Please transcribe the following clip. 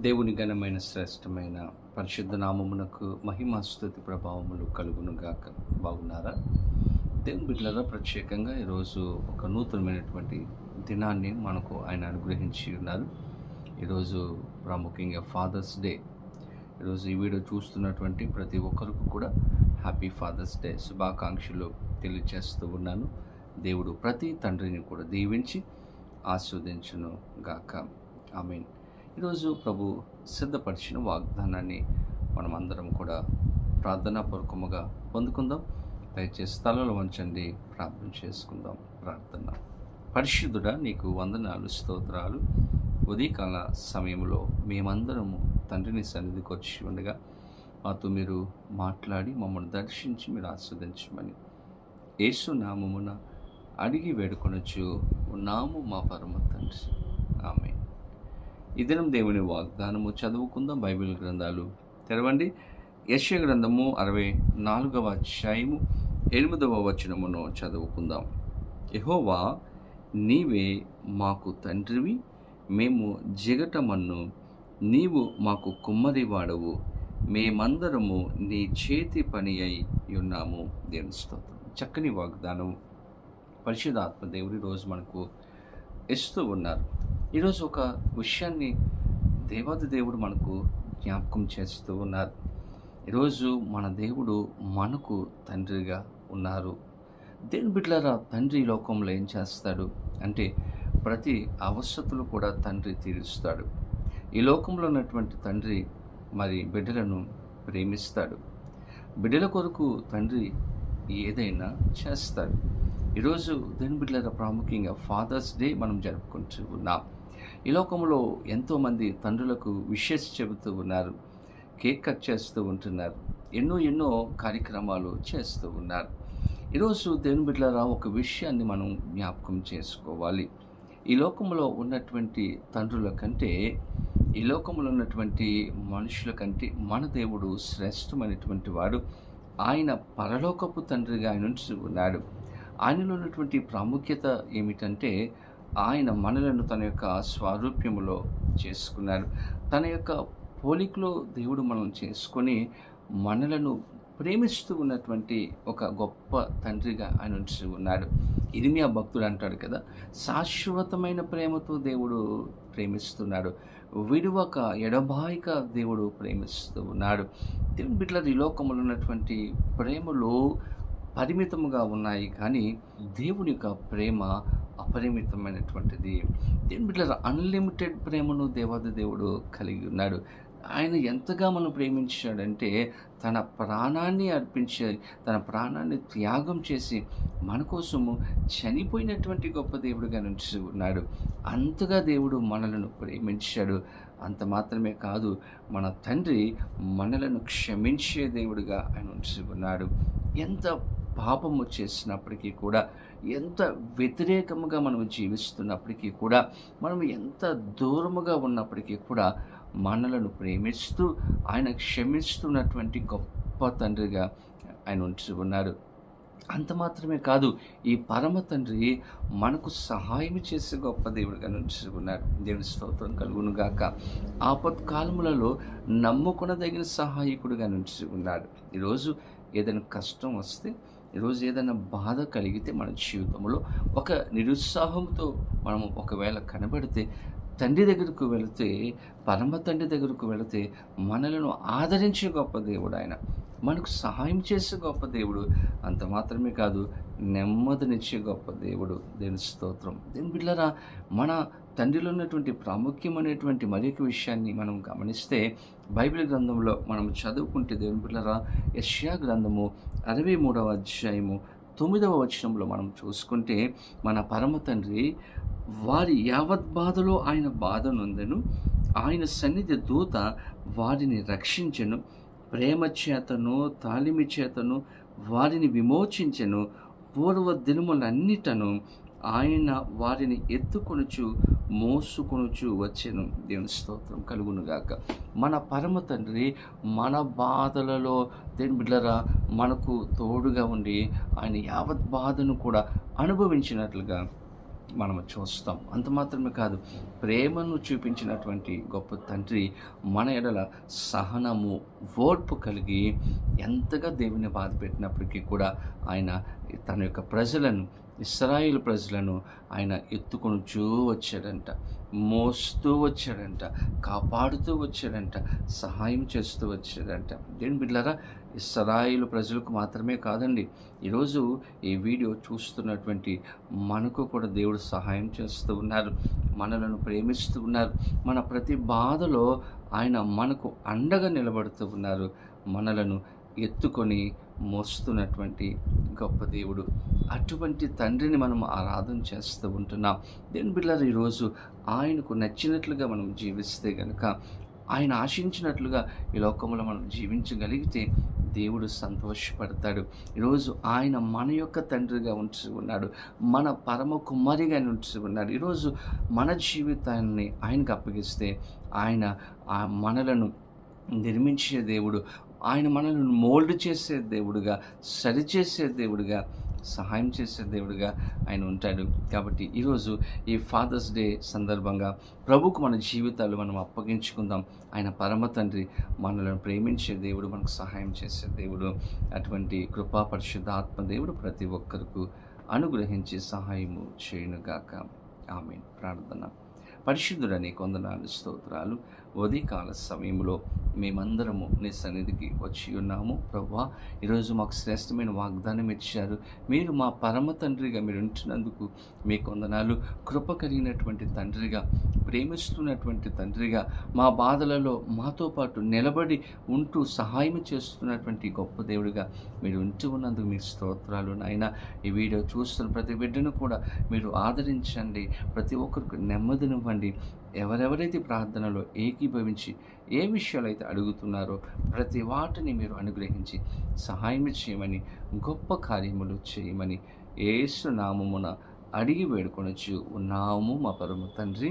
దేవుని ఘనమైన శ్రేష్టమైన పరిశుద్ధ నామమునకు మహిమాస్తుతి ప్రభావములు కలుగును గాక బాగున్నారా? దేవుని బిడ్డలరా ప్రత్యేకంగా ఈరోజు ఒక నూతనమైనటువంటి దినాన్ని మనకు ఆయన అనుగ్రహించి ఉన్నారు. ఈరోజు ప్రాముఖ్యంగా ఫాదర్స్ డే. ఈరోజు ఈ వీడియో చూస్తున్నటువంటి ప్రతి ఒక్కరికి కూడా హ్యాపీ ఫాదర్స్ డే శుభాకాంక్షలు తెలియజేస్తూ ఉన్నాను. దేవుడు ప్రతి తండ్రిని కూడా దీవించి ఆస్వాదించును గాక ఐ మీన్ ఈరోజు ప్రభు సిద్ధపరిచిన వాగ్దానాన్ని మనమందరం కూడా కూడా ప్రార్థనాపూర్వకముగా పొందుకుందాం. దయచేసి స్థలంలో ఉంచండి ప్రార్థన చేసుకుందాం ప్రార్థన. పరిశుద్ధుడా నీకు వందనాలు స్తోత్రాలు. ఉదయకాల సమయంలో మేమందరము తండ్రిని సన్నిధికి వచ్చి ఉండగా మాతో మీరు మాట్లాడి మమ్మల్ని దర్శించి మీరు ఆస్వాదించమని యేసు నామమున అడిగి వేడుకొనొచ్చు. నాము మా పరమ తండ్రి. ఈ దినం దేవుని వాగ్దానము చదువుకుందాం బైబిల్ గ్రంథాలు తెరవండి. యశ్య గ్రంథము అరవై నాలుగవ అధ్యాయము ఎనిమిదవ వచనమును చదువుకుందాం. యహోవా నీవే మాకు తండ్రివి మేము జిగటమన్ను నీవు మాకు కుమ్మరి వాడవు మేమందరము నీ చేతి పని అయి ఉన్నాము. దేవుని స్తోత్రం. చక్కని వాగ్దానం. పరిశుధాత్మ దేవుడి రోజు మనకు ఇస్తూ ఉన్నారు. ఈరోజు ఒక విషయాన్ని దేవాది దేవుడు మనకు జ్ఞాపకం చేస్తూ ఉన్నారు. ఈరోజు మన దేవుడు మనకు తండ్రిగా ఉన్నారు. దేని బిడ్డలారా తండ్రి ఈ లోకంలో ఏం చేస్తాడు? అంటే ప్రతి అవసరతలు కూడా తండ్రి తీరుస్తాడు. ఈ లోకంలో ఉన్నటువంటి తండ్రి మరి బిడ్డలను ప్రేమిస్తాడు. బిడ్డల కొరకు తండ్రి ఏదైనా చేస్తాడు. ఈరోజు దేని బిడ్డల ప్రాముఖ్యంగా ఫాదర్స్ డే మనం జరుపుకుంటూ ఉన్నాం. ఈ లోకంలో ఎంతోమంది తండ్రులకు విషెస్ చెబుతూ ఉన్నారు కేక్ కట్ చేస్తూ ఉంటున్నారు ఎన్నో ఎన్నో కార్యక్రమాలు చేస్తూ ఉన్నారు. ఈరోజు దేవుని బిడ్డలారా ఒక విషయాన్ని మనం జ్ఞాపకం చేసుకోవాలి. ఈ లోకంలో ఉన్నటువంటి తండ్రుల కంటే ఈ లోకంలో ఉన్నటువంటి మనుషుల కంటే మన దేవుడు శ్రేష్టమైనటువంటి వాడు. ఆయన పరలోకపు తండ్రిగా ఆయన ఉన్నాడు. ఆయనలో ఉన్నటువంటి ప్రాముఖ్యత ఏమిటంటే ఆయన మనలను తన యొక్క స్వారూప్యములో చేసుకున్నాడు తన యొక్క పోలికలో దేవుడు మనం చేసుకొని మనలను ప్రేమిస్తూ ఉన్నటువంటి ఒక గొప్ప తండ్రిగా ఆయన ఉంచి ఉన్నాడు. ఇరిమియా భక్తుడు అంటాడు కదా శాశ్వతమైన ప్రేమతో దేవుడు ప్రేమిస్తున్నాడు. విడువక ఎడబాయిక దేవుడు ప్రేమిస్తూ ఉన్నాడు. దేవుని బిడ్డల ఈ లోకంలో ఉన్నటువంటి ప్రేమలు పరిమితముగా ఉన్నాయి. కానీ దేవుని యొక్క ప్రేమ అపరిమితమైనటువంటిది. దీని బిడ్డ అన్లిమిటెడ్ ప్రేమను దేవాది దేవుడు కలిగి ఉన్నాడు. ఆయన ఎంతగా మనం ప్రేమించాడంటే తన ప్రాణాన్ని అర్పించి తన ప్రాణాన్ని త్యాగం చేసి మన కోసము చనిపోయినటువంటి గొప్ప దేవుడుగా నుంచి ఉన్నాడు. అంతగా దేవుడు మనలను ప్రేమించాడు. అంత మాత్రమే కాదు మన తండ్రి మనలను క్షమించే దేవుడుగా ఆయన ఉంచి ఉన్నాడు. ఎంత పాపము చేసినప్పటికీ కూడా ఎంత వ్యతిరేకముగా మనం జీవిస్తున్నప్పటికీ కూడా మనం ఎంత దూరముగా ఉన్నప్పటికీ కూడా మనలను ప్రేమిస్తూ ఆయన క్షమిస్తున్నటువంటి గొప్ప తండ్రిగా ఆయన ఉంచి ఉన్నారు. అంత మాత్రమే కాదు ఈ పరమ తండ్రి మనకు సహాయం చేసే గొప్ప దేవుడిగా నుంచి ఉన్నారు. దేవుని స్తోత్రం కలుగును గాక. ఆపత్కాలములలో నమ్ముకునదగిన సహాయకుడిగా నుంచి ఉన్నాడు ఈరోజు ఏదైనా కష్టం వస్తే ఈరోజు ఏదైనా బాధ కలిగితే మన జీవితంలో ఒక నిరుత్సాహంతో మనం ఒకవేళ కనబడితే తండ్రి దగ్గరకు వెళితే పరమ తండ్రి దగ్గరకు వెళితే మనలను ఆదరించే గొప్ప దేవుడు ఆయన. మనకు సహాయం చేసే గొప్ప దేవుడు అంత మాత్రమే కాదు నెమ్మదినిచ్చే గొప్ప దేవుడు. దేని స్తోత్రం. దేని బిడ్డరా మన తండ్రిలో ఉన్నటువంటి ప్రాముఖ్యమైనటువంటి మరొక విషయాన్ని మనం గమనిస్తే బైబిల్ గ్రంథంలో మనం చదువుకుంటే దేవుని బిడ్డరా యష్యా గ్రంథము అరవై మూడవ అధ్యాయము తొమ్మిదవ వచనంలో మనం చూసుకుంటే మన పరమ తండ్రి వారి యావత్ బాధలో ఆయన బాధనుందను ఆయన సన్నిధి దూత వారిని రక్షించను ప్రేమ చేతను తాలిమి చేతను వారిని విమోచించెను. పూర్వ దినములన్నిటను ఆయన వారిని ఎత్తుకొనుచు మోసుకొనుచు వచ్చెను. దేవుని స్తోత్రం కలుగునుగాక. మన పరమ తండ్రి మన బాధలలో దేని బిడ్డరా మనకు తోడుగా ఉండి ఆయన యావత్ బాధను కూడా అనుభవించినట్లుగా మనం చూస్తాం. అంత మాత్రమే కాదు ప్రేమను చూపించినటువంటి గొప్ప తండ్రి మన ఎడల సహనము ఓర్పు కలిగి ఎంతగా దేవుని బాధ పెట్టినప్పటికీ కూడా ఆయన తన యొక్క ప్రజలను ఇస్రాయిల్ ప్రజలను ఆయన ఎత్తుకొనుచూ వచ్చాడంట మోస్తూ వచ్చాడంట కాపాడుతూ వచ్చాడంట సహాయం చేస్తూ వచ్చాడంట. దేని బిడ్డారా ఇస్రాయిల్ ప్రజలకు మాత్రమే కాదండి ఈరోజు ఈ వీడియో చూస్తున్నటువంటి మనకు కూడా దేవుడు సహాయం చేస్తూ ఉన్నారు మనలను ప్రేమిస్తూ ఉన్నారు మన ప్రతి బాధలో ఆయన మనకు అండగా నిలబడుతూ ఉన్నారు. మనలను ఎత్తుకొని మోస్తున్నటువంటి గొప్ప దేవుడు. అటువంటి తండ్రిని మనం ఆరాధన చేస్తూ ఉంటున్నాం. దేని బిళ్ళారు ఈరోజు ఆయనకు నచ్చినట్లుగా మనం జీవిస్తే కనుక ఆయన ఆశించినట్లుగా ఈ లోకంలో మనం జీవించగలిగితే దేవుడు సంతోషపడతాడు. ఈరోజు ఆయన మన యొక్క తండ్రిగా ఉంచి ఉన్నాడు మన పరమ కుమారిగా ఉంచి ఉన్నాడు ఈరోజు మన జీవితాన్ని ఆయనకు అప్పగిస్తే ఆయన ఆ మనలను నిర్మించే దేవుడు ఆయన మనల్ని మోల్డ్ చేసే దేవుడుగా సరిచేసే దేవుడుగా సహాయం చేసే దేవుడుగా ఆయన ఉంటాడు. కాబట్టి ఈరోజు ఈ ఫాదర్స్ డే సందర్భంగా ప్రభుకు మన జీవితాలు మనం అప్పగించుకుందాం. ఆయన పరమ తండ్రి మనలను ప్రేమించే దేవుడు మనకు సహాయం చేసే దేవుడు అటువంటి కృపా పరిశుద్ధాత్మ దేవుడు ప్రతి ఒక్కరికి అనుగ్రహించి సహాయము చేయనుగాక. ఆమె ప్రార్థన. పరిశుద్ధుడని కొందనాలు స్తోత్రాలు ఉదయకాల సమయంలో మేమందరము నీ సన్నిధికి వచ్చి ఉన్నాము. ప్రభా ఈరోజు మాకు శ్రేష్టమైన వాగ్దానం ఇచ్చారు. మీరు మా పరమ తండ్రిగా మీరు ఉంటున్నందుకు మీ కొందనాలు కృప కలిగినటువంటి తండ్రిగా ప్రేమిస్తున్నటువంటి తండ్రిగా మా బాధలలో మాతో పాటు నిలబడి ఉంటూ సహాయం చేస్తున్నటువంటి గొప్ప దేవుడిగా మీరు ఉంటూ ఉన్నందుకు మీ స్తోత్రాలు నాయన. ఈ వీడియో చూస్తున్న ప్రతి బిడ్డను కూడా మీరు ఆదరించండి. ప్రతి ఒక్కరికి నెమ్మదినివ్వండి ఎవరెవరైతే ప్రార్థనలో ఏకీభవించి ఏ విషయాలు అయితే అడుగుతున్నారో ప్రతి వాటిని మీరు అనుగ్రహించి సహాయం చేయమని గొప్ప కార్యములు చేయమని ఏసు నామమున అడిగి వేడుకొనొచ్చు. ఉన్నాము మా పరమ తండ్రి.